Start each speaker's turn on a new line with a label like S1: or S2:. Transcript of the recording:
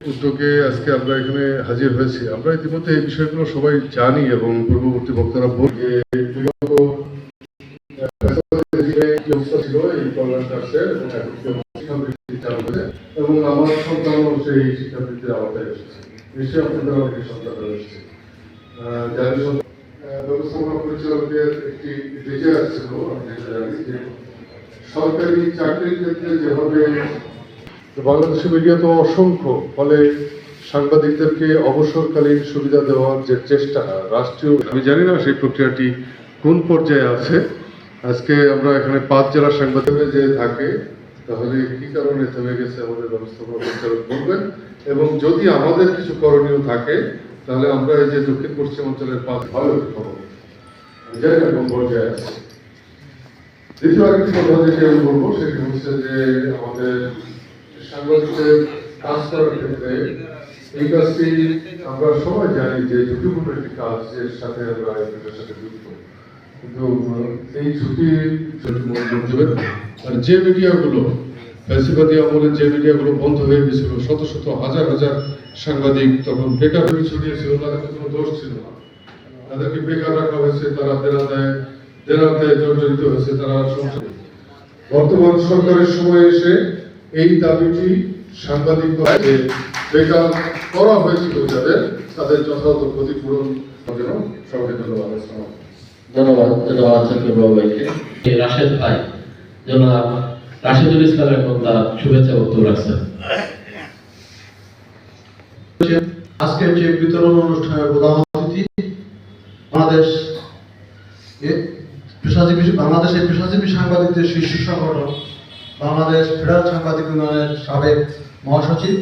S1: উদ্যোগে আজকে আমরা এখানে হাজির হয়েছি। আমরা ইতিমধ্যে এই বিষয়গুলো সবাই জানি এবং পূর্ববর্তী বক্তারা বলে বিগত আহ, যে অবস্থা ছিল এই কল্যাণ চার্চের এবং আমার সন্তানও সেই শিক্ষাবৃত্তির আওতায় এসেছে। নিশ্চয়ই আপনাদের অনেক সন্তান যাদের ব্যবস্থাপনা পরিচালকের একটি সরকারি চাকরির ক্ষেত্রে যেভাবে বাংলাদেশি মিডিয়া তো অসংখ্য, ফলে সাংবাদিকদেরকে অবসরকালীন সুবিধা দেওয়ার যে চেষ্টা রাষ্ট্রীয় আমি জানি না সেই প্রক্রিয়াটি কোন পর্যায়ে আছে। আজকে আমরা এখানে পাঁচ জেলার সাংবাদিক যে থাকে, তাহলে কি কারণে থেমে গেছে আমাদের ব্যবস্থাপনা পরিচালক বলবেন? এবং যদি আমাদের কিছু করণীয় থাকে, তাহলে আমরা এই যে দক্ষিণ পশ্চিম অঞ্চলের পাঁচ ভালো খবর জানি না কোন পর্যায়ে আছে। দ্বিতীয় আরেকটি কথা যেটি আমি বলব, সেটি হচ্ছে যে আমাদের সাংবাদিকদের কাজ করার আমরা সবাই জানি যে ঝুঁকিপূর্ণ একটি কাজ এর সাথে আমরা সাথে যুক্ত। কিন্তু এই আর যে মিডিয়াগুলো, ফ্যাসিবাদী আমলে যে মিডিয়াগুলো বন্ধ হয়ে গেছিল, শত শত হাজার হাজার সাংবাদিক তখন বেকার হয়ে ছড়িয়েছিল তাদের কোনো দোষ ছিল না। তাদেরকে বেকার রাখা হয়েছে, তারা দেনা দেয় দেনা দেয়, জর্জরিত হয়েছে, তারা বর্তমান সরকারের সময় এসে এই দাবিটি সাংবাদিক যে বেকার করা হয়েছিল যাদের তাদের যথাযথ ক্ষতিপূরণ জন্য সবাইকে ধন্যবাদ
S2: ধন্যবাদ ধন্যবাদ ভাইকে। রাশেদ ভাই? জনাব রাশেদুল ইসলাম এখন তার শুভেচ্ছা বক্তব্য রাখছেন।
S3: আজকের যে বিতরণ অনুষ্ঠানের প্রধান অতিথি বাংলাদেশ পেশাজীবী বাংলাদেশের পেশাজীবী সাংবাদিকদের শীর্ষ সংগঠন বাংলাদেশ ফেডারেল সাংবাদিক ইউনিয়নের সাবেক মহাসচিব